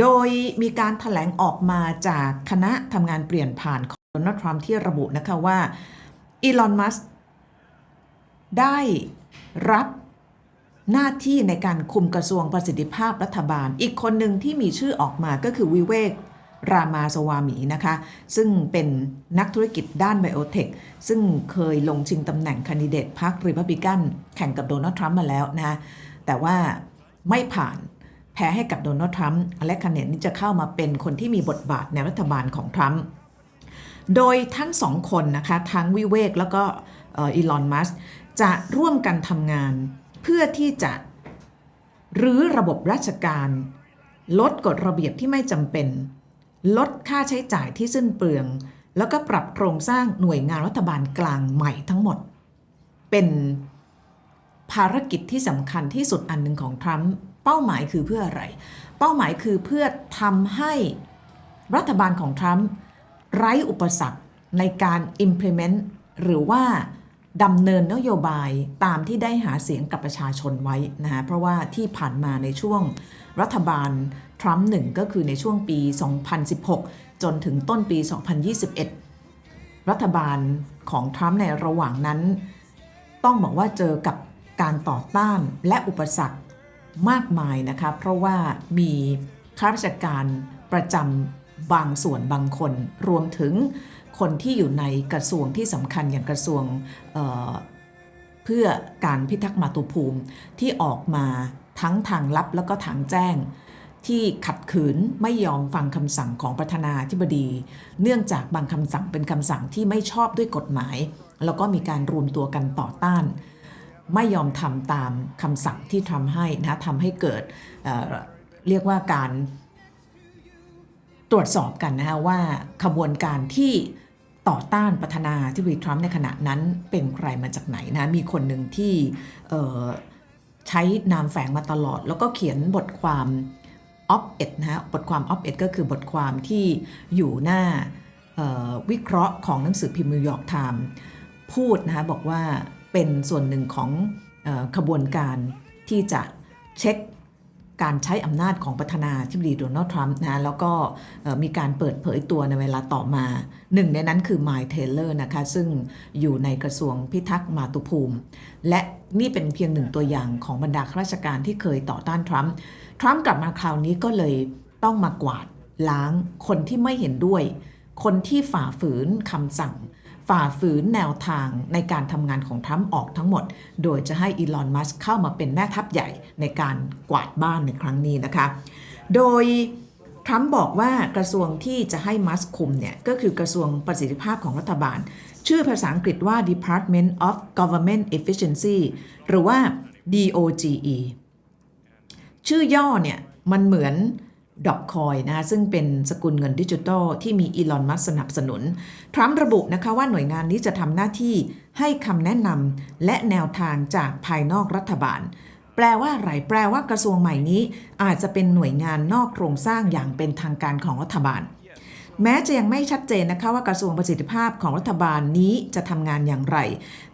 โดยมีการถแถลงออกมาจากคณะทำงานเปลี่ยนผ่านของโดนัลด์ทรัมป์ที่ระบุนะคะว่าอีลอน มัสได้รับหน้าที่ในการคุมกระทรวงประสิทธิภาพรัฐบาล อีกคนหนึ่งที่มีชื่อออกมาก็คือวิเวกรามาสวามีนะคะ ซึ่งเป็นนักธุรกิจด้านไบโอเทค ซึ่งเคยลงชิงตำแหน่งคนดิเดตพรรครีพับลิกันแข่งกับโดนัลด์ทรัมป์มาแล้วนะะแต่ว่าไม่ผ่าน แพ้ให้กับโดนัลด์ทรัมป์และคะแนนนี้จะเข้ามาเป็นคนที่มีบทบาทในรัฐบาลของทรัมป์โดยทั้งสองคนนะคะ ทั้งวิเวกแล้วก็อีลอนมัสจะร่วมกันทำงาน เพื่อที่จะรื้อระบบราชการ ลดกฎระเบียบที่ไม่จำเป็น ลดค่าใช้จ่ายที่สิ้นเปลือง แล้วก็ปรับโครงสร้างหน่วยงานรัฐบาลกลางใหม่ทั้งหมด เป็นภารกิจที่สำคัญที่สุดอันหนึ่งของทรัมป์ เป้าหมายคือเพื่ออะไร เป้าหมายคือเพื่อทำให้รัฐบาลของทรัมป์ไร้อุปสรรคในการ implement หรือว่าดำเนินนโยบายตามที่ได้หาเสียงกับประชาชนไว้นะฮะเพราะว่าที่ผ่านมาในช่วงรัฐบาลทรัมป์หนึ่งก็คือในช่วงปี 2016 จนถึงต้นปี 2021 รัฐบาลของทรัมป์ในระหว่างนั้น ต้องบอกว่าเจอกับการต่อต้านและอุปสรรค มากมายนะคะเพราะว่ามีข้าราชการประจำบางส่วนบางคน รวมถึงคนที่อยู่ในกระทรวงที่สำคัญอย่างกระทรวงเเพื่อการพิทักษ์มาตุภูมิที่ออกมาทั้งทางลับแล้วก็ทางแจ้ง ที่ขัดขืนไม่ยอมฟังคำสั่งของประธานาธิบดี เนื่องจากบางคำสั่งเป็นคำสั่งที่ไม่ชอบด้วยกฎหมาย แล้วก็มีการรวมตัวกันต่อต้าน ไม่ยอมทำตามคำสั่งที่ทำให้นะทำให้เกิดเเรียกว่าการตรวจสอบกันนะคะว่าขบวนการที่ต่อต้านประธานาธิบดีทรัมป์ในขณะนั้นเป็นใครมาจากไหนนะ มีคนหนึ่งที่ใช้นามแฝงมาตลอด แล้วก็เขียนบทความออฟเอ็ดนะฮะบทความออฟเอ็ดก็คือบทความที่อยู่หน้าวิเคราะห์ของหนังสือพิมพ์นิวยอร์กไทม์พูดนะคะบอกว่า เป็นส่วนหนึ่งของขบวนการที่จะเช็คการใช้อำนาจของประธานาธิบดีโดนัลด์ทรัมป์นะแล้วก็มีการเปิดเผยตัวในเวลาต่อมาหนึ่งในนั้นคือไมค์เทเลอร์นะคะ ซึ่งอยู่ในกระทรวงพิทักษ์มาตุภูมิ และนี่เป็นเพียงหนึ่งตัวอย่างของบรรดาข้าราชการที่เคยต่อต้านทรัมป์ทรัมป์กลับมาคราวนี้ก็เลยต้องมากวาดล้างคนที่ไม่เห็นด้วย คนที่ฝ่าฝืนคำสั่ง ฝ่าฝืนแนวทางในการทำงานของทรัมป์ออกทั้งหมด โดยจะให้อีลอนมัสเข้ามาเป็นแม่ทัพใหญ่ในการกวาดบ้านในครั้งนี้นะคะ โดยทรัมป์บอกว่ากระทรวงที่จะให้มัสคุมเนี่ย ก็คือกระทรวงประสิทธิภาพของรัฐบาล ชื่อภาษาอังกฤษว่า Department of Government Efficiency หรือว่า DOGE ชื่อย่อเนี่ย มันเหมือน ดอกคอยนะคะซึ่งเป็นสกุลเงินดิจิทัลที่มีอีลอนมัสสนับสนุน ทรัมป์ระบุนะคะว่าหน่วยงานนี้จะทำหน้าที่ให้คำแนะนำและแนวทางจากภายนอกรัฐบาล แปลว่าอะไรแปลว่ากระทรวงใหม่นี้ อาจจะเป็นหน่วยงานนอกโครงสร้างอย่างเป็นทางการของรัฐบาล แม้จะยังไม่ชัดเจนนะคะว่ากระทรวงประสิทธิภาพของรัฐบาลนี้จะทำงานอย่างไร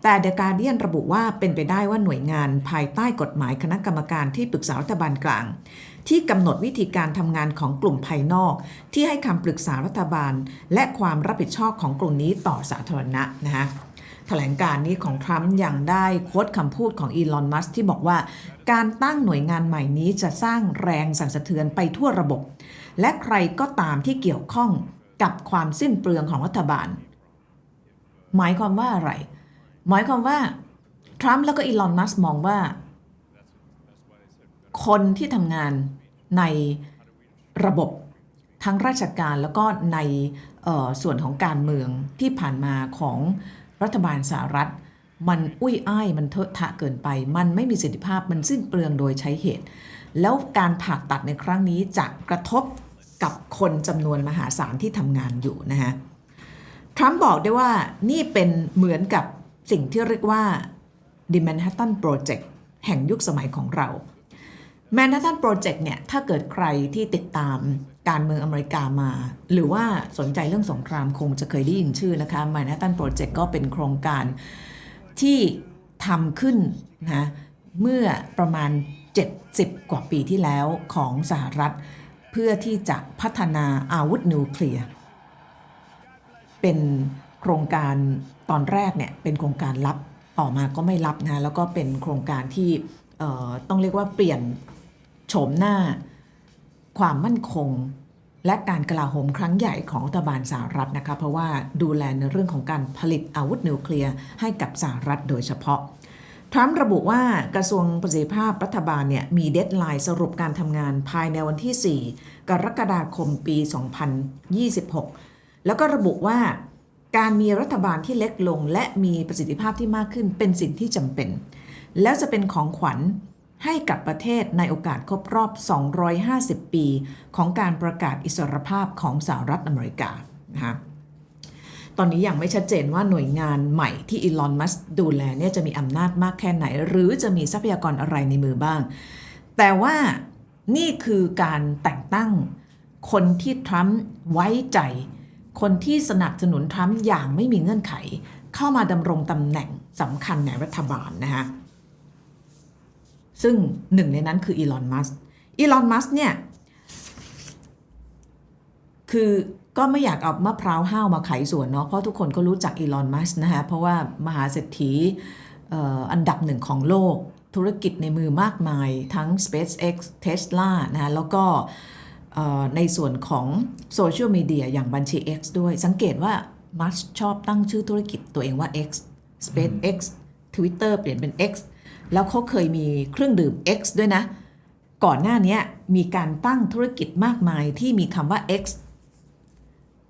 แต่เดอะการเดียนระบุว่าเป็นไปได้ว่าหน่วยงานภายใต้กฎหมายคณะกรรมการที่ปรึกษารัฐบาลกลาง ที่กำหนดวิธีการทำงานของกลุ่มภายนอก ที่ให้คำปรึกษารัฐบาล และความรับผิดชอบของกลุ่มนี้ต่อสาธารณะนะคะแถลงการนี้ของทรัมป์ยังได้โค้ดคำพูดของอีลอน มัสที่บอกว่า การตั้งหน่วยงานใหม่นี้จะสร้างแรงสั่นสะเทือนไปทั่วระบบ และใครก็ตามที่เกี่ยวข้อง กับความสิ้นเปลืองของรัฐบาล หมายความว่าอะไร หมายความว่า ทรัมป์แล้วก็อีลอนมัสมองว่า คนที่ทำงานในระบบทั้งราชการแล้วก็ในส่วนของการเมืองที่ผ่านมาของรัฐบาลสหรัฐ มันอุ้ยอ้ายมันเทอะทะเกินไป มันไม่มีสิทธิภาพมันสิ้นเปลืองโดยใช้เหตุ แล้วการผ่าตัดในครั้งนี้จะกระทบ กับคนจำนวนมหาศาลที่ทำงานอยู่นะฮะทรัมป์บอกได้ว่านี่เป็นเหมือนกับสิ่งที่เรียกว่า The Manhattan Project แห่งยุคสมัยของเราแมนฮัตตันโปรเจกต์เนี่ย ถ้าเกิดใครที่ติดตามการเมืองอเมริกามา หรือว่าสนใจเรื่องสงครามคงจะเคยได้ยินชื่อนะคะแมนฮัตตันโปรเจกต์ก็เป็นโครงการที่ทำขึ้นนะเมื่อประมาณ 70 กว่าปีที่แล้วของสหรัฐ เพื่อที่จะพัฒนาอาวุธนิวเคลียร์เป็นโครงการตอนแรกเนี่ยเป็นโครงการลับต่อมาก็ไม่รับนะแล้วก็เป็นโครงการที่ต้องเรียกว่าเปลี่ยนโฉมหน้าความมั่นคง และการกลาโหมครั้งใหญ่ของรัฐบาลสหรัฐนะคะเพราะว่าดูแลในเรื่องของการผลิตอาวุธนิวเคลียร์ให้กับสหรัฐโดยเฉพาะ ทรัมป์ระบุว่ากระทรวงประสิทธิภาพรัฐบาลเนี่ยมีเดดไลน์สรุปการทำงานภายในวันที่ 4 กรกฎาคมปี 2026 แล้วก็ระบุว่าการมีรัฐบาลที่เล็กลง และมีประสิทธิภาพที่มากขึ้นเป็นสิ่งที่จำเป็น แล้วจะเป็นของขวัญให้กับประเทศในโอกาสครบรอบ 250 ปี ของการประกาศอิสรภาพของสหรัฐอเมริกานะคะ ตอนนี้ยังไม่ชัดเจนว่าหน่วยงานใหม่ที่อีลอนมัสดูแลเนี่ยจะมีอำนาจมากแค่ไหน หรือจะมีทรัพยากรอะไรในมือบ้าง แต่ว่านี่คือการแต่งตั้งคนที่ทรัมป์ไว้ใจ คนที่สนับสนุนทรัมป์อย่างไม่มีเงื่อนไข เข้ามาดำรงตำแหน่งสำคัญในรัฐบาลนะคะซึ่งหนึ่งในนั้นคืออีลอนมัสอีลอนมัสเนี่ย คือก็ไม่อยากเอามะพร้าวห้าวมาไขสวนเนาะเพราะทุกคนก็รู้จักอีลอนมัสนะคะเพราะว่ามหาเศรษฐีเอ่ออันดับหนึ่งของโลก ธุรกิจในมือมากมายทั้ง SpaceX Tesla นะคะแล้วก็เอ่อในส่วนของโซเชียลมีเดียอย่างบัญชี X ด้วย สังเกตว่ามัสชอบตั้งชื่อธุรกิจตัวเองว่า X SpaceX Twitter เปลี่ยนเป็น X แล้วเขาเคยมีเครื่องดื่ม X ด้วยนะ ก่อนหน้านี้มีการตั้งธุรกิจมากมายที่มีคำว่า X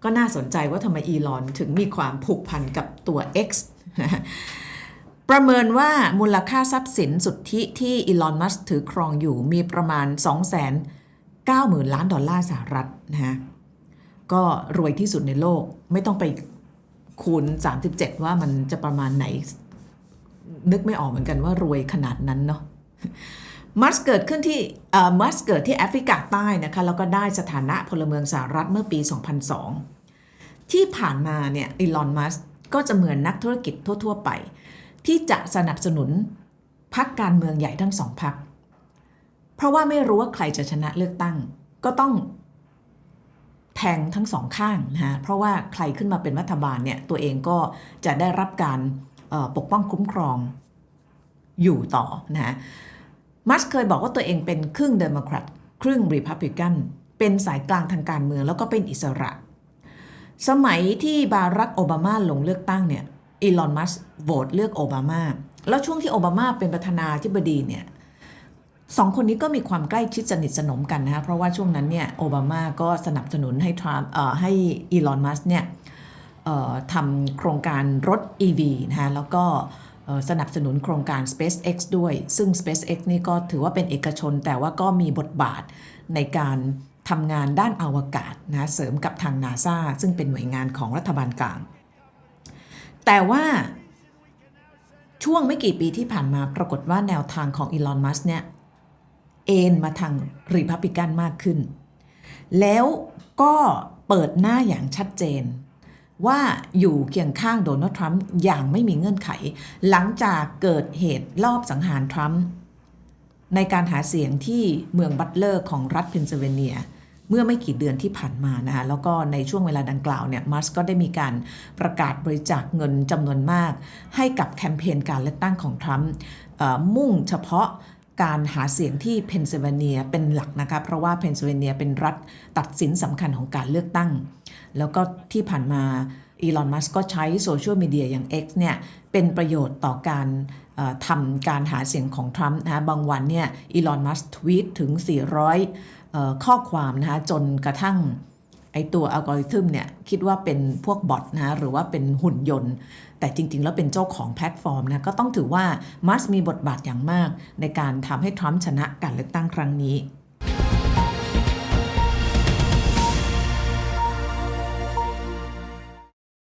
ก็น่าสนใจว่าทำไมอีลอนถึงมีความผูกพันกับตัว X ประเมินว่ามูลค่าทรัพย์สินสุทธิที่อีลอนมัสถือครองอยู่มีประมาณ 290,000 ล้านดอลลาร์สหรัฐนะฮะก็รวยที่สุดในโลกไม่ต้องไปคูณ 37 ว่ามันจะประมาณไหน นึกไม่ออกเหมือนกันว่ารวยขนาดนั้นเนาะมัสเกิดขึ้นที่เอ่อมัสเกิดที่แอฟริกาใต้นะคะแล้วก็ได้สถานะพลเมืองสหรัฐเมื่อปี 2002 ที่ผ่านมาเนี่ยอีลอนมัสก็จะเหมือนนักธุรกิจทั่ว ๆ ไป ที่จะสนับสนุนพรรคการเมืองใหญ่ทั้งสองพรรคเพราะว่าไม่รู้ว่าใครจะชนะเลือกตั้ง ก็ต้องแทงทั้งสองข้างนะฮะเพราะว่าใครขึ้นมาเป็นรัฐบาลเนี่ยตัวเองก็จะได้รับการปกป้องคุ้มครองอยู่ต่อนะฮะมัสเคยบอกว่าตัวเองเป็นครึ่งเดโมแครตครึ่งรีพับลิกันเป็นสายกลางทางการเมืองแล้วก็เป็นอิสระ สมัยที่บารักโอบามาลงเลือกตั้งเนี่ยอีลอนมัสโหวตเลือกโอบามา แล้วช่วงที่โอบามาเป็นประธานาธิบดีเนี่ยสองคนนี้ก็มีความใกล้ชิดสนิทสนมกันนะฮะเพราะว่าช่วงนั้นเนี่ยโอบามาก็สนับสนุนให้ทรัมป์เอ่อให้อีลอนมัสเนี่ยเอ่อทำโครงการรถ EV นะฮะแล้วก็สนับสนุนโครงการ SpaceX ด้วย ซึ่ง SpaceX นี่ก็ถือว่าเป็นเอกชนแต่ว่าก็มีบทบาทในการ ทำงานด้านอวกาศนะเสริมกับทาง NASA ซึ่งเป็นหน่วยงานของรัฐบาลกลาง แต่ว่าช่วงไม่กี่ปีที่ผ่านมาปรากฏว่าแนวทางของอีลอน มัสเนี่ย เอ็นมาทางรีพับลิกันมากขึ้น แล้วก็เปิดหน้าอย่างชัดเจน ว่าอยู่เคียงข้างโดนัลด์ทรัมป์อย่างไม่มีเงื่อนไข หลังจากเกิดเหตุลอบสังหารทรัมป์ในการหาเสียงที่เมืองบัตเลอร์ของรัฐเพนซิลเวเนีย เมื่อไม่กี่เดือนที่ผ่านมานะคะแล้วก็ในช่วงเวลาดังกล่าวเนี่ยมัสก็ได้มีการประกาศบริจาคเงินจำนวนมาก ให้กับแคมเปญการเลือกตั้งของทรัมป์มุ่งเฉพาะการหาเสียงที่เพนซิลเวเนียเป็นหลักนะคะเพราะว่าเพนซิลเวเนียเป็นรัฐตัดสินสำคัญของการเลือกตั้ง แล้วก็ที่ผ่านมาอีลอนมัสก็ใช้โซเชียลมีเดียอย่าง X เนี่ยเป็นประโยชน์ต่อการทำการหาเสียงของทรัมป์นะคะบางวันเนี่ยอีลอนมัสทวีตถึง 400เอ่อ ข้อความนะคะจนกระทั่งไอตัวอัลกอริทึมเนี่ยคิดว่าเป็นพวกบอทนะหรือว่าเป็นหุ่นยนต์ แต่จริง ๆ แล้วเป็นเจ้าของแพลตฟอร์มนะก็ต้องถือว่ามัสมีบทบาทอย่างมากในการทำให้ทรัมป์ชนะการเลือกตั้งครั้งนี้